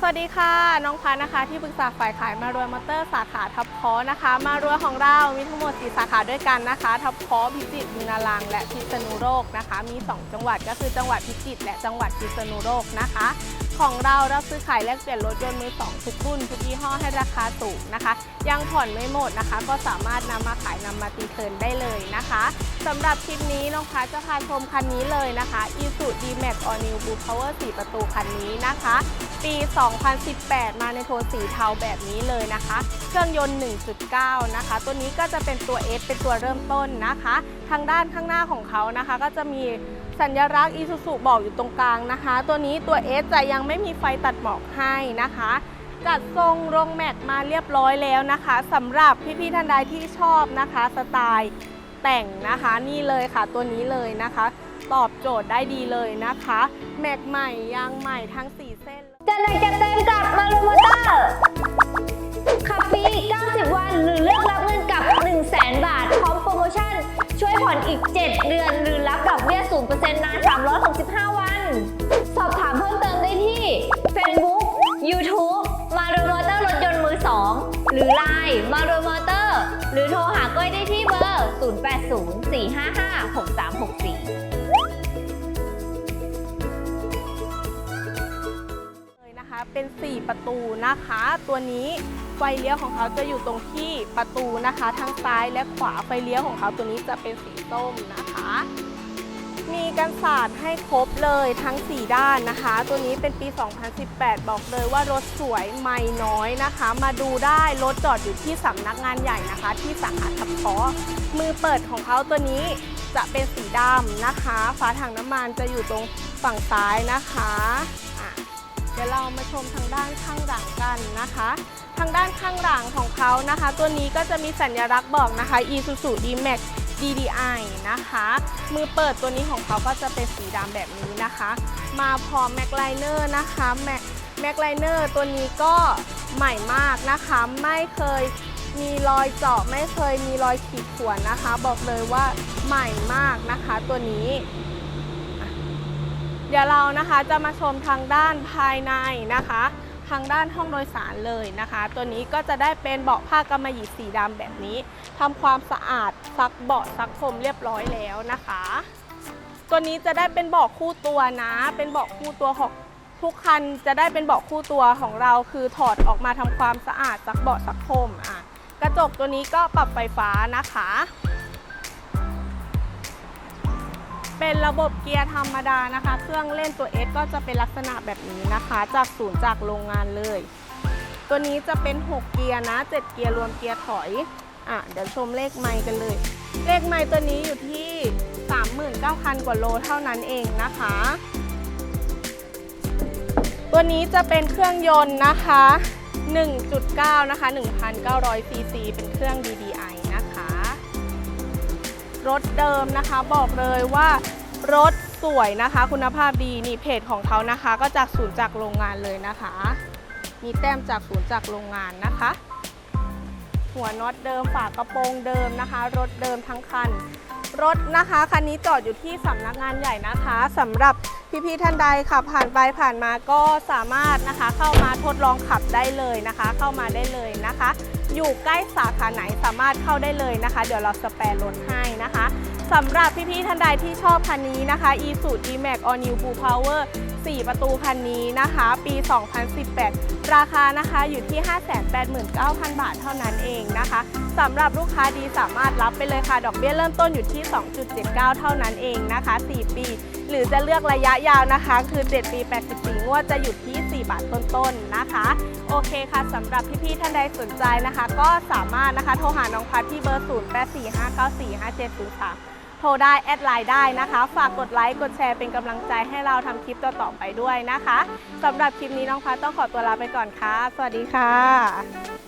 สวัสดีค่ะ น้องพันนะคะ ที่ปรึกษาฝ่ายขายมารวยมอเตอร์สาขาทับคอนะคะ มารวยของเรา มีทั้งหมด 4 สาขาด้วยกันนะคะ ทับคอพิจิตรบุญนารังและพิษณุโลกนะคะ มี 2 จังหวัดก็คือจังหวัดพิจิตรและจังหวัดพิษณุโลกนะคะ ของเรารับซื้อขายแลกเปลี่ยนรถยนต์มือสองทุกรุ่นทุกยี่ห้อให้ราคาถูกนะคะ ยังผ่อนไม่หมดนะคะ ก็สามารถนำมาขายนำมาตีเทิร์นได้เลยนะคะสำหรับคลิปนี้น้องพัชจะพาชมคันนี้เลยนะคะ i s u d m a x All New Blue Power 4ประตูคันนี้นะคะ ปี 2018 มาในโทนสีเทาแบบนี้เลยนะคะ เครื่องยนต์ 1.9 นะคะ ตัวนี้ก็จะเป็นตัว S เป็นตัวเริ่มต้นนะคะ ทางด้านข้างหน้าของเขานะคะ ก็จะมี สัญลักษณ์ Isuzu บอกอยู่ตรงกลางนะคะ ตัวนี้ตัว S จะยังไม่มีไฟตัดหมอกให้นะคะ จัดทรงโรงแม็กมาเรียบร้อยแล้วนะคะสำหรับพี่ๆท่านใดที่ชอบนะคะสไตล์แต่งนะคะนี่เลยค่ะตัวนี้เลยนะคะ ตอบโจทย์ได้ดีเลยนะคะ แม็กใหม่ยางใหม่ทั้ง 4 เส้นจะหนักจะเต็มกับมารูมอเตอร์ขับฟรี90 วันหรือเลือกเงิน ผ่อนอีก 7 เดือน หรือรับดอกเบี้ย 0%นาน 365 วัน สอบถามเพิ่มเติมได้ที่ Facebook YouTube มาโรูมอเตอร์รถยนต์มือ 2 หรือ Line มาโรูมอเตอร์ หรือโทรหาก้อยได้ที่เบอร์ 0804556364 เลยนะคะเป็น 4 ประตูนะคะ ตัวนี้ไฟเลี้ยวของเขาจะอยู่ตรงที่ประตูนะคะ ทั้งซ้ายและขวาไฟเลี้ยวของเขาตัวนี้จะเป็นสีส้มนะคะ มีกันศาสตร์ให้ครบเลยทั้ง 4 ด้านนะคะ ตัวนี้เป็นปี 2018 บอกเลยว่ารถสวยไม่น้อยนะคะ มาดูได้รถจอดอยู่ที่สำนักงานใหญ่นะคะ ที่สาขาทับคอมือเปิดของเขาตัวนี้จะเป็นสีดำนะคะ ฝาถังน้ำมันจะอยู่ตรงฝั่งซ้ายนะคะ มาชมทางด้านข้างหลังกันนะคะ ทางด้านข้างหลังของเขานะคะ ตัวนี้ก็จะมีสัญลักษณ์บอกนะคะ Isuzu D-Max DDI นะคะ มือเปิดตัวนี้ของเขาก็จะเป็นสีดำแบบนี้นะคะ มาพร้อม Mac Liner นะคะ Mac Mac Liner ตัวนี้ก็ใหม่มากนะคะ ไม่เคยมีรอยเจาะไม่เคยมีรอยขีดข่วนนะคะ บอกเลยว่าใหม่มากนะคะ ตัวนี้ เดี๋ยวเรานะคะจะมาชมทางด้านภายในนะคะ ทางด้านห้องโดยสารเลยนะคะ ตัวนี้ก็จะได้เป็นเบาะผ้ากำมะหยี่สีดำแบบนี้ทำความสะอาดซักเบาะซักพรมเรียบร้อยแล้วนะคะ ตัวนี้จะได้เป็นเบาะคู่ตัวนะ เป็นเบาะคู่ตัวของทุกคันจะได้เป็นเบาะคู่ตัวของเรา คือถอดออกมาทำความสะอาดซักเบาะซักพรมอะกระจกตัวนี้ก็ปรับไฟฟ้านะคะ เป็นระบบเกียร์ธรรมดานะคะ เครื่องเล่นตัว S ก็จะเป็นลักษณะแบบนี้นะคะ จากศูนย์จากโรงงานเลย ตัวนี้จะเป็น 6 เกียร์นะ 7 เกียร์รวมเกียร์ถอย อะ เดี๋ยวชมเลขไมค์กันเลย เลขไมค์ตัวนี้อยู่ที่ 39,000 กว่าโลเท่านั้นเองนะคะ ตัวนี้จะเป็นเครื่องยนต์นะคะ 1.9 นะคะ 1,900ซีซีเป็นเครื่อง DDI เดิมนะคะ บอกเลยว่ารถสวยนะคะ คุณภาพดีนี่เพจของเขานะคะ ก็จากศูนย์จากโรงงานเลยนะคะ มีแต้มจากศูนย์จากโรงงานนะคะ หัวน็อตเดิมฝากระโปรงเดิมนะคะ รถเดิมทั้งคันรถนะคะคันนี้จอดอยู่ที่สำนักงานใหญ่นะคะสำหรับพี่ๆท่านใดขับผ่านไปผ่านมาก็สามารถนะคะเข้ามาทดลองขับได้เลยนะคะ เข้ามาได้เลยนะคะ อยู่ใกล้สาขาไหนสามารถเข้าได้เลยนะคะ เดี๋ยวเราสแปรรถให้นะคะสำหรับพี่ๆท่านใดที่ชอบคันนี้นะคะ e s u d Max All New Blue Power 4 ประตูคันนี้นะคะ ปี 2018 ราคานะคะอยู่ที่ 589,000 บาทเท่านั้นเองนะคะสำหรับลูกค้าดีสามารถรับไปเลยค่ะ ดอกเบี้ยเริ่มต้นอยู่ที่ 2.79 เท่านั้นเองนะคะ 4 ปี หรือจะเลือกระยะยาวนะคะ คือ 7 ปี 84 งวดจะอยู่ที่ 4 บาทต้นๆนะคะ โอเคค่ะสำหรับพี่ๆท่านใดสนใจนะคะ ก็สามารถนะคะโทรหาน้องพัดที่เบอร์ 0845945703 โทรได้แอดไลน์ได้นะคะ ฝากกดไลค์กดแชร์เป็นกำลังใจให้เราทำคลิปต่อๆไปด้วยนะคะสำหรับคลิปนี้น้องพัดต้องขอตัวลาไปก่อนค่ะ สวัสดีค่ะ